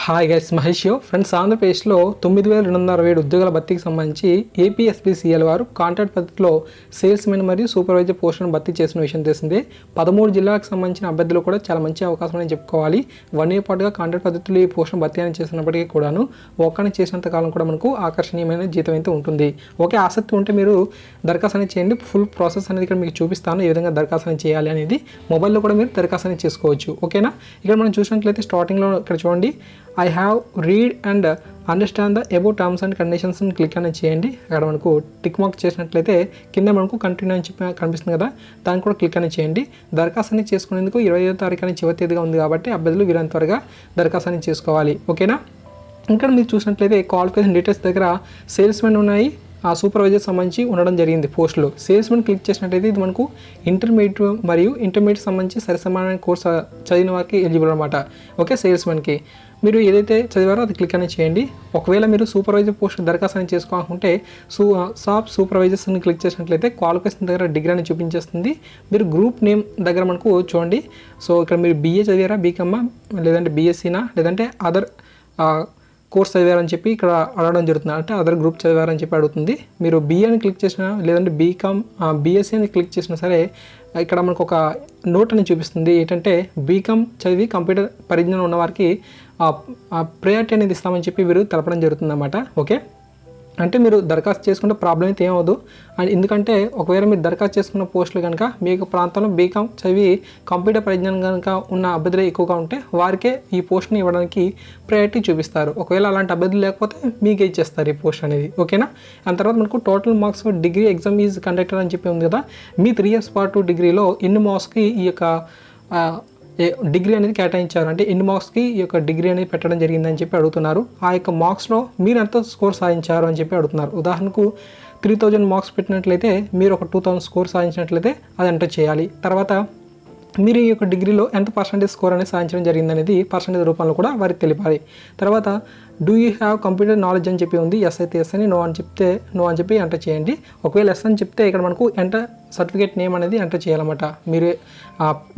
Hi guys Mahesh యో friends ఆంధ్రప్రదేశ్లో తొమ్మిది వేల రెండు వందల అరవై ఏడు ఉద్యోగాల భర్తీకి సంబంధించి ఏపీఎస్పీసీఎల్ వారు కాంట్రాక్ట్ పద్ధతిలో సేల్స్ మెన్ మరియు సూపర్వైజర్ పోస్టులను భర్తీ చేసిన విషయం తెలిసిందే. పదమూడు జిల్లాలకు సంబంధించిన అభ్యర్థులు కూడా చాలా మంచి అవకాశం అని చెప్పుకోవాలి. వన్ ఇయర్ పాటుగా కాంట్రాక్ట్ పద్ధతిలో ఈ పోస్టును భర్తీ అని చేసినప్పటికీ కూడాను ఒక్కని చేసినంత కాలం కూడా మనకు ఆకర్షణీయమైన జీతం అయితే ఉంటుంది. ఓకే ఆసక్తి ఉంటే మీరు దరఖాస్తు అనేది చేయండి. ఫుల్ ప్రాసెస్ అనేది ఇక్కడ మీకు చూపిస్తాను. ఏ విధంగా దరఖాస్తు అనేది చేయాలి అనేది. మొబైల్లో కూడా మీరు దరఖాస్తు అనేది చేసుకోవచ్చు. ఓకేనా? ఇక్కడ మనం చూసినట్లయితే స్టార్టింగ్లో ఇక్కడ చూడండి. I have read and understand the above terms and కండిషన్స్ని click అనేది చేయండి. అక్కడ మనకు టిక్ మార్క్ చేసినట్లయితే కింద మనకు కంటిన్యూ అని చెప్పి కనిపిస్తుంది కదా దాన్ని కూడా క్లిక్ అనేది చేయండి. దరఖాస్తు అనేది చేసుకునేందుకు ఇరవై ఐదో తారీఖు అనేది చివరి తేదీగా ఉంది కాబట్టి అభ్యర్థులు వీరంత త్వరగా దరఖాస్తు అనేది చేసుకోవాలి. ఓకేనా? ఇక్కడ మీరు చూసినట్లయితే క్వాలిఫికేషన్ డీటెయిల్స్ దగ్గర సేల్స్మెన్ ఉన్నాయి. ఆ సూపర్వైజర్ సంబంధించి ఉండడం జరిగింది పోస్టులు. సేల్స్మెన్ క్లిక్ చేసినట్టయితే ఇది మనకు ఇంటర్మీడియట్ మరియు ఇంటర్మీడియట్ సంబంధించి సరిసమానమైన కోర్స్ చదివిన వారికి ఎలిజిబుల్ అనమాట ఓకే సేల్స్మెన్కి మీరు ఏదైతే చదివారో అది క్లిక్ అనేది చేయండి. ఒకవేళ మీరు సూపర్వైజర్ పోస్ట్ దరఖాస్తు అని చేసుకోవాలనుకుంటే సూ సాప్ సూపర్వైజర్స్ని క్లిక్ చేసినట్లయితే క్వాలిఫికేషన్ దగ్గర డిగ్రీ అని చూపించేస్తుంది. మీరు గ్రూప్ నేమ్ దగ్గర మనకు చూడండి. సో ఇక్కడ మీరు బీఏ చదివారా బీకమ్మా లేదంటే బీఎస్సీనా లేదంటే అదర్ కోర్స్ చదివారని చెప్పి ఇక్కడ అడగడం జరుగుతుంది. అంటే అదర్ గ్రూప్ చదివారని చెప్పి అడుగుతుంది. మీరు బీఏ అని క్లిక్ చేసినా లేదంటే బీకామ్ బీఎస్సీ అని క్లిక్ చేసినా సరే ఇక్కడ మనకు ఒక నోట్ అని చూపిస్తుంది. ఏంటంటే బీకామ్ చదివి కంప్యూటర్ పరిజ్ఞానం ఉన్నవారికి ప్రయారిటీ అనేది ఇస్తామని చెప్పి వీరు తెలపడం జరుగుతుంది అన్నమాట ఓకే? అంటే మీరు దరఖాస్తు చేసుకుంటే ప్రాబ్లం అయితే ఏమవుదు అండ్ ఎందుకంటే ఒకవేళ మీరు దరఖాస్తు చేసుకున్న పోస్టులు కనుక మీ యొక్క ప్రాంతంలో బీకామ్ చదివి కంప్యూటర్ పరిజ్ఞానం కనుక ఉన్న అభ్యర్థులు ఎక్కువగా ఉంటే వారికే ఈ పోస్ట్ని ఇవ్వడానికి ప్రయారిటీ చూపిస్తారు. ఒకవేళ అలాంటి అభ్యర్థులు లేకపోతే మీకే ఇచ్చేస్తారు ఈ పోస్ట్ అనేది. ఓకేనా? అండ్ తర్వాత మనకు total marks degree exam is conductor అని చెప్పి ఉంది కదా. మీ త్రీ ఇయర్స్ పాటు డిగ్రీలో ఎన్ని మార్క్స్కి ఈ యొక్క డిగ్రీ అనేది కేటాయించారు. అంటే ఎన్ని మార్క్స్కి ఈ యొక్క డిగ్రీ అనేది పెట్టడం జరిగిందని చెప్పి అడుగుతున్నారు. ఆ యొక్క మార్క్స్లో మీరు ఎంత స్కోర్ సాధించారు అని చెప్పి అడుగుతున్నారు. ఉదాహరణకు త్రీ థౌజండ్ మార్క్స్ పెట్టినట్లయితే మీరు ఒక టూ థౌజండ్ స్కోర్ సాధించినట్లయితే అది ఎంటర్ చేయాలి. తర్వాత మీరు ఈ యొక్క డిగ్రీలో ఎంత పర్సంటేజ్ స్కోర్ అనేది సాధించడం జరిగిందనేది పర్సంటేజ్ రూపంలో కూడా వారికి తెలిపాలి. తర్వాత do you have computer knowledge అని చెప్పి ఉంది? ఎస్ అయితే ఎస్ అని నో అని చెప్తే నో అని చెప్పి ఎంటర్ చేయండి. ఒకవేళ ఎస్ అని చెప్తే ఇక్కడ మనకు ఎంటర్ సర్టిఫికేట్ నేమ్ అనేది ఎంటర్ చేయాలన్నమాట. మీరు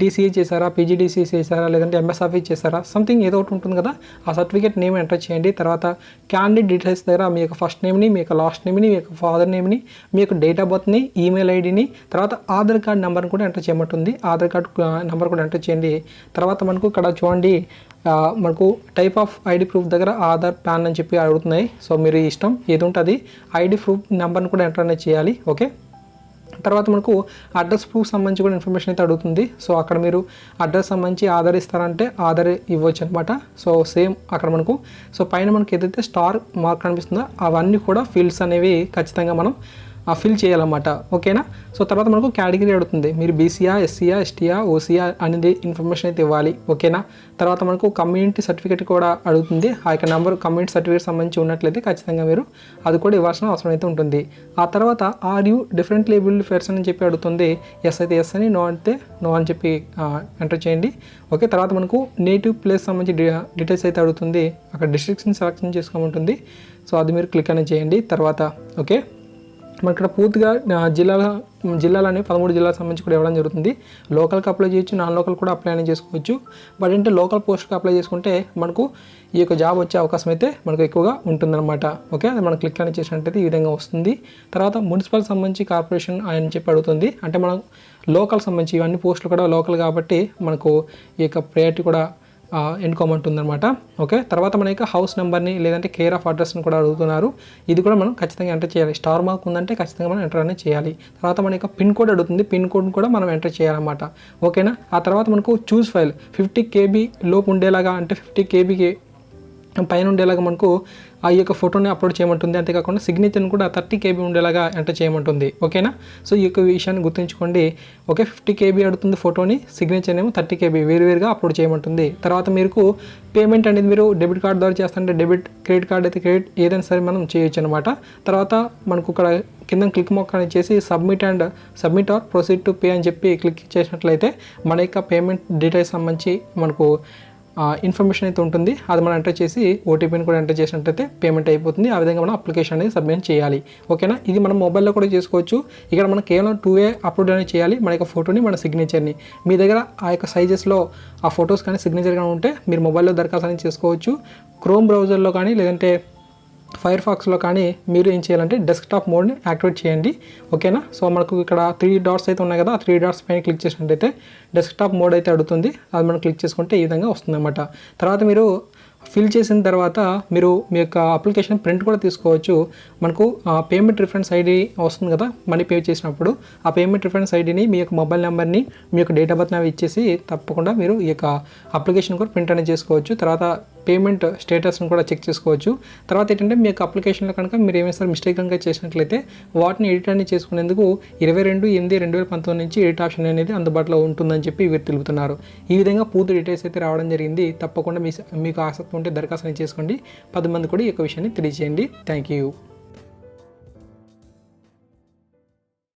డీసీఏ చేశారా? పీజీడీసీ చేశారా? లేదంటే ఎంఎస్ ఆఫీస్ చేశారా? సంథింగ్ ఏదో ఒకటి ఉంటుంది కదా ఆ సర్టిఫికేట్ నేమ్ ఎంటర్ చేయండి. తర్వాత క్యాండిడేట్ డీటెయిల్స్ దగ్గర మీ యొక్క ఫస్ట్ నేమ్ని మీ యొక్క లాస్ట్ నేమ్ని మీ యొక్క ఫాదర్ నేమ్ని మీ యొక్క డేట్ ఆఫ్ బర్త్ని ఈమెయిల్ ఐడిని తర్వాత ఆధార్ కార్డ్ నెంబర్ని కూడా ఎంటర్ చేయమంటుంది. ఆధార్ కార్డ్ నెంబర్ కూడా ఎంటర్ చేయండి. తర్వాత మనకు ఇక్కడ చూడండి మనకు టైప్ ఆఫ్ ఐడి ప్రూఫ్ దగ్గర ఆధార్ పాన్ అని చెప్పి అడుగుతున్నాయి. సో మీరు ఇష్టం ఏది ఉంటుంది ఐడి ప్రూఫ్ నెంబర్ని కూడా ఎంటర్ అనేది చేయాలి ఓకే? తర్వాత మనకు అడ్రస్ ప్రూఫ్ సంబంధించి కూడా ఇన్ఫర్మేషన్ అయితే అడుగుతుంది. సో అక్కడ మీరు అడ్రస్ సంబంధించి ఆధార్ ఇస్తారంటే ఆధార్ ఇవ్వచ్చు అనమాట సో సేమ్ అక్కడ మనకు. సో పైన మనకి ఏదైతే స్టార్ మార్క్ కనిపిస్తుందో అవన్నీ కూడా ఫీల్డ్స్ అనేవి ఖచ్చితంగా మనం ఫిల్ చేయాలన్నమాట. ఓకేనా? సో తర్వాత మనకు కేటగిరీ అడుగుతుంది. మీరు బీసీఆ ఎస్సీఆ ఎస్టీఆ ఓసీఆ అనేది ఇన్ఫర్మేషన్ అయితే ఇవ్వాలి. ఓకేనా? తర్వాత మనకు కమ్యూనిటీ సర్టిఫికేట్ కూడా అడుగుతుంది. ఆ యొక్క నెంబర్ కమ్యూనిటీ సర్టిఫికేట్ సంబంధించి ఉన్నట్లయితే ఖచ్చితంగా మీరు అది కూడా ఇవ్వాల్సిన అవసరం అయితే ఉంటుంది. ఆ తర్వాత are you different label fares అని చెప్పి అడుగుతుంది. ఎస్ అయితే ఎస్ అని నో అంటే నో అని చెప్పి ఎంటర్ చేయండి. ఓకే? తర్వాత మనకు నేటివ్ ప్లేస్ సంబంధించి డీటెయిల్స్ అయితే అడుగుతుంది. అక్కడ డిస్ట్రిక్ట్స్ని సెలెక్షన్ చేసుకోమంటుంది. సో అది మీరు క్లిక్ అనేది చేయండి. తర్వాత ఓకే? మనకి ఇక్కడ పూర్తిగా జిల్లాల జిల్లాలనే పదమూడు జిల్లాలకు సంబంధించి కూడా ఇవ్వడం జరుగుతుంది. లోకల్కి అప్లై చేయొచ్చు నాన్ లోకల్ కూడా అప్లై అనేది చేసుకోవచ్చు. బట్ అంటే లోకల్ పోస్ట్కి అప్లై చేసుకుంటే మనకు ఈ యొక్క జాబ్ వచ్చే అవకాశం అయితే మనకు ఎక్కువగా ఉంటుందన్నమాట. ఓకే అది మనం క్లిక్ అని చేసినట్టయితే ఈ విధంగా వస్తుంది. తర్వాత మున్సిపల్ సంబంధించి కార్పొరేషన్ అని చెప్పి అడుగుతుంది. అంటే మనం లోకల్ సంబంధించి ఇవన్నీ పోస్టులు కూడా లోకల్ కాబట్టి మనకు ఈ యొక్క ప్రయారిటీ కూడా ఆ, ఎన్నుకోమంటుందన్నమాట ఓకే? తర్వాత మన యొక్క హౌస్ నెంబర్ని లేదంటే కేర్ ఆఫ్ అడ్రస్ని కూడా అడుగుతున్నారు. ఇది కూడా మనం ఖచ్చితంగా ఎంటర్ చేయాలి. స్టార్ మార్క్ ఉందంటే ఖచ్చితంగా మనం ఎంటర్ అనేది చేయాలి. తర్వాత మన యొక్క పిన్ కోడ్ అడుగుతుంది. పిన్ కోడ్ కూడా మనం ఎంటర్ చేయాలన్నమాట. ఓకేనా? ఆ తర్వాత మనకు చూస్ ఫైల్ ఫిఫ్టీ కేబీ లోపు ఉండేలాగా అంటే ఫిఫ్టీ కేబీకి పైన ఉండేలాగా మనకు ఆ యొక్క ఫోటోని అప్లోడ్ చేయమంటుంది. అంతేకాకుండా సిగ్నేచర్ని కూడా థర్టీ కేబీ ఉండేలాగా ఎంటర్ చేయమంటుంది. ఓకేనా? సో ఈ యొక్క విషయాన్ని గుర్తుంచుకోండి. ఓకే ఫిఫ్టీ కేబీ అడుగుతుంది ఫోటోని సిగ్నేచర్ ఏమో థర్టీ కేబీ వేరువేరుగా అప్లోడ్ చేయమంటుంది. తర్వాత మీకు పేమెంట్ అనేది మీరు డెబిట్ కార్డ్ ద్వారా చేస్తుంటే డెబిట్ క్రెడిట్ కార్డ్ అయితే క్రెడిట్ ఏదైనా సరే మనం చేయొచ్చు అనమాట తర్వాత మనకు ఇక్కడ కింద క్లిక్ మొక్క అని చేసి submit and submit or proceed to pay అని చెప్పి క్లిక్ చేసినట్లయితే మన యొక్క పేమెంట్ డీటెయిల్స్ సంబంధించి మనకు ఇన్ఫర్మేషన్ అయితే ఉంటుంది. అది మనం ఎంటర్ చేసి ఓటీపీని కూడా ఎంటర్ చేసినట్టయితే పేమెంట్ అయిపోతుంది. ఆ విధంగా మనం అప్లికేషన్ అనేది సబ్మిట్ చేయాలి. ఓకేనా ఇది మనం మొబైల్లో కూడా చేసుకోవచ్చు. ఇక్కడ మనం కేవలం టూ ఏ అప్లోడ్ అనేది చేయాలి. మన యొక్క ఫోటోని మన సిగ్నేచర్ని మీ దగ్గర ఆ యొక్క సైజెస్లో ఆ ఫొటోస్ కానీ సిగ్నేచర్ కానీ ఉంటే మీరు మొబైల్లో దరఖాస్తు అనేది చేసుకోవచ్చు. క్రోమ్ బ్రౌజర్లో కానీ లేదంటే ఫైర్ ఫాక్స్లో కానీ మీరు ఏం చేయాలంటే డెస్క్టాప్ మోడ్ని యాక్టివేట్ చేయండి. ఓకేనా? సో మనకు ఇక్కడ త్రీ డాట్స్ అయితే ఉన్నాయి కదా ఆ త్రీ డాట్స్ పైన క్లిక్ చేసినట్టయితే డెస్క్టాప్ మోడ్ అయితే అడుగుతుంది. అది మనం క్లిక్ చేసుకుంటే ఈ విధంగా వస్తుందన్నమాట. తర్వాత మీరు ఫిల్ చేసిన తర్వాత మీరు మీ యొక్క అప్లికేషన్ ప్రింట్ కూడా తీసుకోవచ్చు. మనకు పేమెంట్ రిఫరెన్స్ ఐడి వస్తుంది కదా మనీ పే చేసినప్పుడు ఆ పేమెంట్ రిఫరెన్స్ ఐడిని మీ యొక్క మొబైల్ నెంబర్ని మీ యొక్క డేట్ ఆఫ్ బర్త్ అవి ఇచ్చేసి తప్పకుండా మీరు ఈ యొక్క అప్లికేషన్ కూడా ప్రింట్ అనేది చేసుకోవచ్చు. తర్వాత పేమెంట్ స్టేటస్ని కూడా చెక్ చేసుకోవచ్చు. తర్వాత ఏంటంటే మీ యొక్క అప్లికేషన్లో కనుక మీరు ఏమైనా మిస్టేక్ కనుక చేసినట్లయితే వాటిని ఎడిట్ అనేది చేసుకునేందుకు ఇరవై రెండు ఎనిమిది రెండు వేల పంతొమ్మిది నుంచి ఎడిట్ ఆప్షన్ అనేది అందుబాటులో ఉంటుందని చెప్పి వీరు తెలుపుతున్నారు. ఈ విధంగా పూర్తి డీటెయిల్స్ అయితే రావడం జరిగింది. తప్పకుండా మీ మీకు ఆసక్తి ఉంటే దరఖాస్తు చేసుకోండి. పది మంది కూడా ఈ యొక్క విషయాన్ని తెలియజేయండి. Thank you